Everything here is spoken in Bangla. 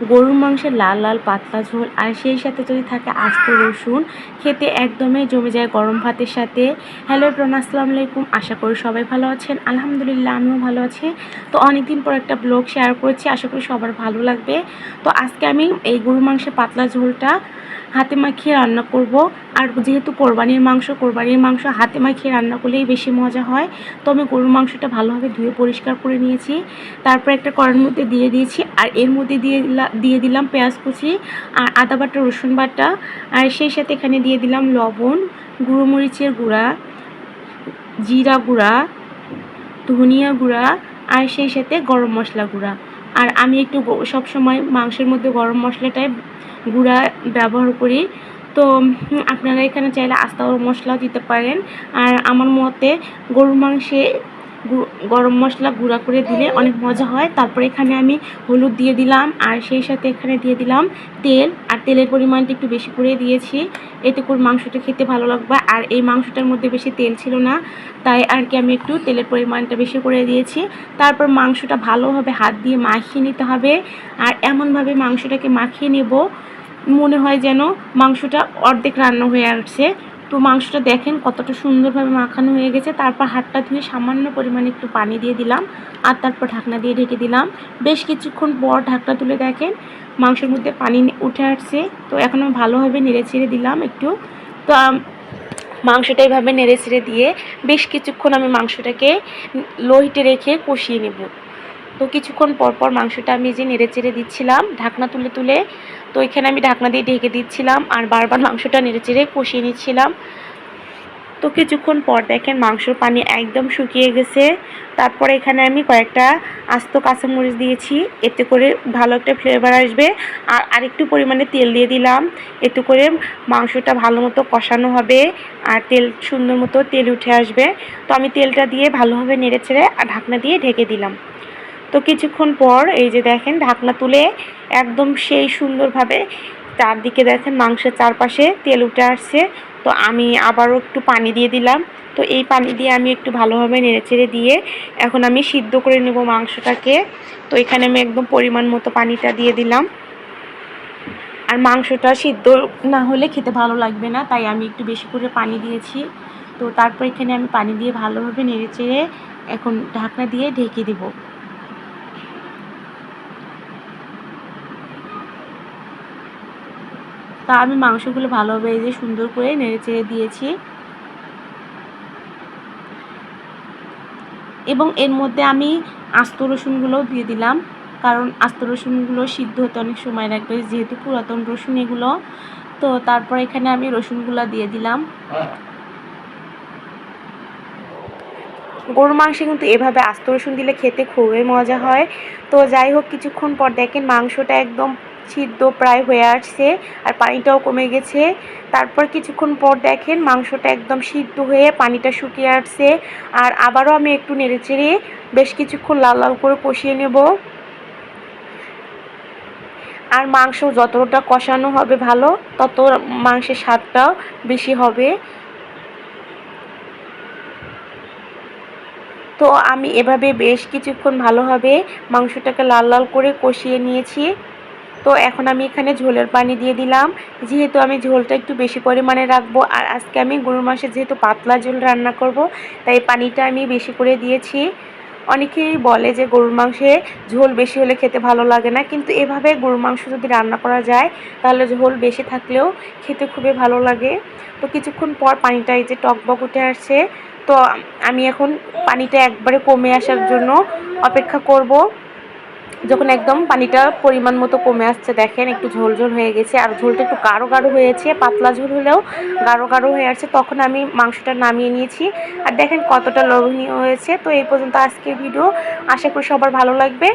গরুর মাংসের লাল লাল পাতলা ঝোল আর সেই সাথে যদি থাকে আস্ত রসুন, খেতে একদমই জমে যায় গরম ভাতের সাথে। হ্যালো প্রণ আসসালামু আলাইকুম। আশা করি সবাই ভালো আছেন। আলহামদুলিল্লাহ, আমিও ভালো আছি। তো অনেকদিন পর একটা ব্লগ শেয়ার করছি। আশা করি সবার ভালো লাগবে। তো আজকে আমি এই গরুর মাংসের পাতলা ঝোলটা হাতে মাখিয়ে রান্না করব। আর যেহেতু কোরবানির মাংস কোরবানির মাংস হাতে মাখিয়ে রান্না করলেই বেশি মজা হয়। তো আমি গরুর মাংসটা ভালোভাবে ধুয়ে পরিষ্কার করে নিয়েছি। তারপর একটা কড়ার মধ্যে দিয়ে দিয়েছি। আর এর মধ্যে দিয়ে দিয়ে দিলাম পেঁয়াজ কুচি আর আদা বাটা, রসুন বাটা। আর সেই সাথে এখানে দিয়ে দিলাম লবণ, গুঁড়ো মরিচের গুঁড়া, জিরা গুঁড়া, ধনিয়া গুঁড়া আর সেই সাথে গরম মশলা গুঁড়া। আর আমি একটু গ- সবসময় মাংসের মধ্যে গরম মশলাটাই গুঁড়া ব্যবহার করি। তো আপনারা এখানে চাইলে আস্তা মশলাও দিতে পারেন। আর আমার মতে গরুর মাংসে গরম মশলা গুঁড়া করে দিলে অনেক মজা হয়। তারপরে এখানে আমি হলুদ দিয়ে দিলাম আর সেই সাথে এখানে দিয়ে দিলাম তেল। আর তেলের পরিমাণটা একটু বেশি করে দিয়েছি। এতে করে মাংসটা খেতে ভালো লাগবে। আর এই মাংসটার মধ্যে বেশি তেল ছিল না, তাই আর কি আমি একটু তেলের পরিমাণটা বেশি করে দিয়েছি। তারপর মাংসটা ভালোভাবে হাত দিয়ে মাখিয়ে নিতে হবে। আর এমনভাবে মাংসটাকে মাখিয়ে নেব, মনে হয় যেন মাংসটা অর্ধেক রান্না হয়ে আসছে। তো মাংসটা দেখেন কতটা সুন্দরভাবে মাখানো হয়ে গেছে। তারপর হাতটা ধুয়ে সামান্য পরিমাণে একটু পানি দিয়ে দিলাম আর তারপর ঢাকনা দিয়ে ঢেকে দিলাম। বেশ কিছুক্ষণ পর ঢাকনা তুলে দেখেন মাংসের মধ্যে পানি উঠে আসছে। তো এখন আমি ভালোভাবে নেড়ে ছেড়ে দিলাম একটু। তো মাংসটা এইভাবে নেড়ে ছেড়ে দিয়ে বেশ কিছুক্ষণ আমি মাংসটাকে লো হিটে রেখে কষিয়ে নেব। তো কিছুক্ষণ পর পর মাংসটা আমি যে নেড়ে চেড়ে দিচ্ছিলাম, ঢাকনা তুলে তুলে, তো এখানে আমি ঢাকনা দিয়ে ঢেকে দিচ্ছিলাম আর বারবার মাংসটা নেড়ে চেড়ে কষিয়ে নিচ্ছিলাম। তো কিছুক্ষণ পর দেখেন মাংসর পানি একদম শুকিয়ে গেছে। তারপরে এখানে আমি কয়েকটা আস্ত কাঁচামরিচ দিয়েছি, এতে করে ভালো একটা ফ্লেভার আসবে। আর আরেকটু পরিমাণে তেল দিয়ে দিলাম, এতে করে মাংসটা ভালো মতো কষানো হবে আর তেল, সুন্দর মতো তেল উঠে আসবে। তো আমি তেলটা দিয়ে ভালোভাবে নেড়ে ছেড়ে আর ঢাকনা দিয়ে ঢেকে দিলাম। তো কিছুক্ষণ পর এই যে দেখেন ঢাকনা তুলে একদম সেই সুন্দরভাবে চারদিকে দেখেন মাংসের চারপাশে তেল উঠে আসছে। তো আমি আবারও একটু পানি দিয়ে দিলাম। তো এই পানি দিয়ে আমি একটু ভালোভাবে নেড়েচেড়ে দিয়ে এখন আমি সিদ্ধ করে নেব মাংসটাকে। তো এখানে আমি একদম পরিমাণ মতো পানিটা দিয়ে দিলাম। আর মাংসটা সিদ্ধ না হলে খেতে ভালো লাগবে না, তাই আমি একটু বেশি করে পানি দিয়েছি। তো তারপর এখানে আমি পানি দিয়ে ভালোভাবে নেড়েচেড়ে এখন ঢাকনা দিয়ে ঢেকে দেবো। তা আমি মাংসগুলো ভালোভাবে এই যে সুন্দর করে নেড়ে চেড়ে দিয়েছি। এবং এর মধ্যে আমি আস্ত রসুনগুলোও দিয়ে দিলাম, কারণ আস্ত রসুনগুলো সিদ্ধ হতে অনেক সময় লাগবে, যেহেতু পুরাতন রসুন এগুলো। তো তারপর এখানে আমি রসুনগুলো দিয়ে দিলাম। গরুর মাংসে কিন্তু এভাবে আস্ত রসুন দিলে খেতে খুবই মজা হয়। তো যাই হোক, কিছুক্ষণ পর দেখেন মাংসটা একদম সিদ্ধ প্রায় হয়ে আসছে আর পানিটাও কমে গেছে। তারপর কিছুক্ষণ পর দেখেন মাংসটা একদম সিদ্ধ হয়ে পানিটা শুকিয়ে আসছে। আর আবারও আমি একটু নেড়েচেড়ে বেশ কিছুক্ষণ লাল লাল করে কষিয়ে নেব। আর মাংস যতটা কষানো হবে ভালো, তত মাংসের স্বাদটাও বেশি হবে। তো আমি এভাবে বেশ কিছুক্ষণ ভালোভাবে মাংসটাকে লাল লাল করে কষিয়ে নিয়েছি। তো এখন আমি এখানে ঝোলের পানি দিয়ে দিলাম। যেহেতু আমি ঝোলটা একটু বেশি পরিমাণে রাখব, আর আজকে আমি গরুর মাংসের যেহেতু পাতলা ঝোল রান্না করব, তাই পানিটা আমি বেশি করে দিয়েছি। অনেকেই বলে যে গরুর মাংসে ঝোল বেশি হলে খেতে ভালো লাগে না, কিন্তু এভাবে গরুর মাংস যদি রান্না করা যায়, তাহলে ঝোল বেশি থাকলেও খেতে খুবই ভালো লাগে। তো কিছুক্ষণ পর পানিটা এই যে টকবক উঠে আসছে, তো আমি এখন পানিটা একবারে কমে আসার জন্য অপেক্ষা করব। যখন একদম পানিটা পরিমাণ মতো কমে আসছে, দেখেন একটু ঝোল ঝোল হয়ে গেছে, আর ঝোলটা একটু গাঢ় গাঢ় হয়েছে, পাতলা ঝোল হলেও গাঢ় গাঢ় হয়ে আসছে, তখন আমি মাংসটা নামিয়ে নিয়েছি। আর দেখেন কতটা লোভনীয় হয়েছে। তো এই পর্যন্ত আজকের ভিডিও। আশা করি সবার ভালো লাগবে।